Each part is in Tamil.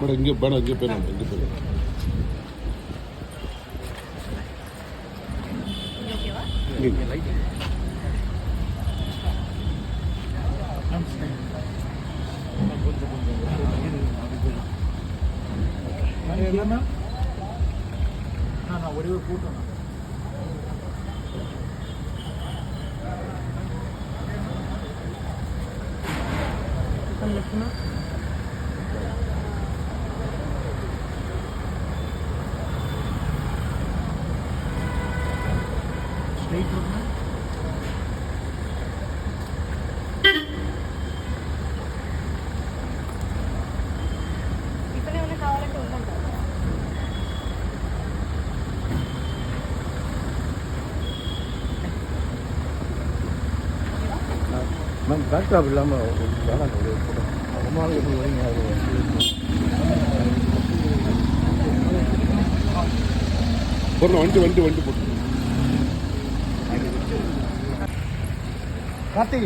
மேடம் இங்கே மேடம் இங்கே போயிடும் இங்கே போயிடும் ஒரே ஒரு கூட்டம் பண்ணலாம் பீட்ரூட்னா மேம் பேக்ராப் இல்லாமல் ஒரு வேணாம் ஒரு கூட எப்படி வரீங்க அது பொருள் வந்துட்டு வந்துட்டு வந்துட்டு போட்டு. கார்த்தி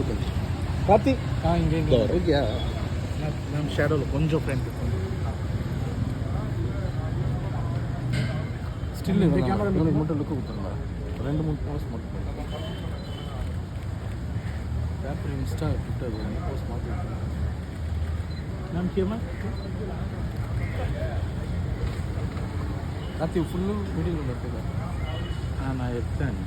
ஓகே கார்த்தி ஆ இங்கே வரேன். ஓகேயா மேம் ஷேடோவில் கொஞ்சம் ஃப்ரெண்ட் ஸ்டில் இந்த கேமரா மட்டும் லுக்கு கொடுத்துருங்க ரெண்டு மூணு போஸ்ட் மட்டும் பேப்பர் இன்ஸ்டா ட்விட்டர் போஸ்ட் மாற்றி மேம் கேமா கார்த்தி ஃபுல்லு மீடியம் இருக்குது நான் எடுத்தேன்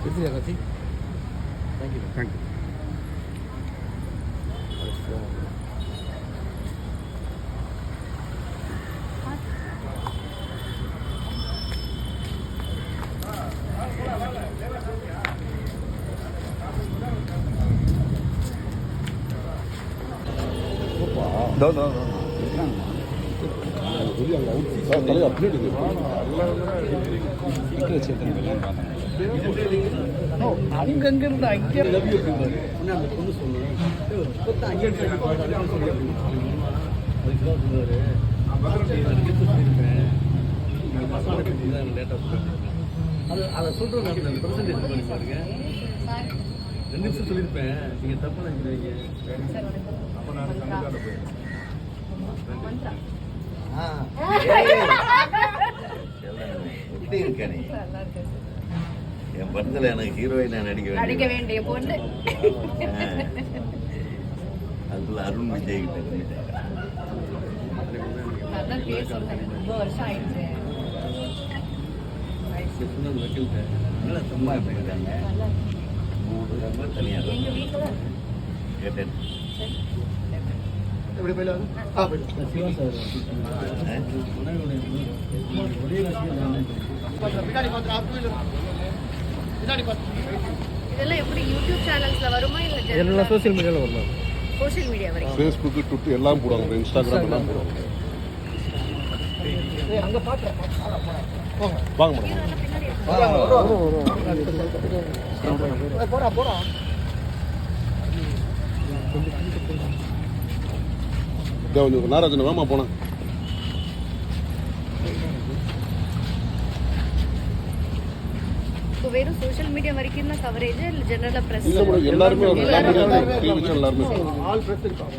எடுத்துயா Karthi thank you thank you அங்கங்கிருந்து அங்கே அதை சொல்கிறோம் நான் பர்சன்டேஜ் பண்ணி பாருங்க ரெண்டு நிமிஷம் சொல்லியிருப்பேன் நீங்கள் தப்பாக நினைக்கிறீங்க. எப்படி இருக்க நீ என் படத்துல எனக்கு ஹீரோயினா நடிக்க நடிக்க வேண்டிய பொண்ணு அதுல அருண் விஜய் கிட்ட ரொம்ப வருஷம் ஆயிடுச்சு சும்மா இருக்காங்க மூணு ரொம்ப தனியாக கேட்டேன் சரி எப்படி போயிடலாம் ஆ பின்னாடி பார்த்து பின்னாடி பார்த்து. இதெல்லாம் எப்படி யூடியூப் சேனல்ஸ்ல வருமா இல்ல சோஷியல் மீடியாவில் வரலாம் சோஷியல் மீடியா வரைக்கும் ட்விட்டர் எல்லாம் போடுவாங்க இன்ஸ்டாகிராம் எல்லாம் போடுவாங்க. அங்கே பார்க்குறேன் வாங்க மேடம். போடா போடா. இதோ கொஞ்சம் நாராஜன் வேமா போனேன் வெறும் சோஷியல் மீடியா வரைக்கும் தான் கவரேஜ் இல்ல ஜெனரலா பிரஸ் இல்லை மேடம் எல்லாருமே டிவி சேனல் எல்லாருமே. ஆல் ப்ரெஸ் இருக்காங்க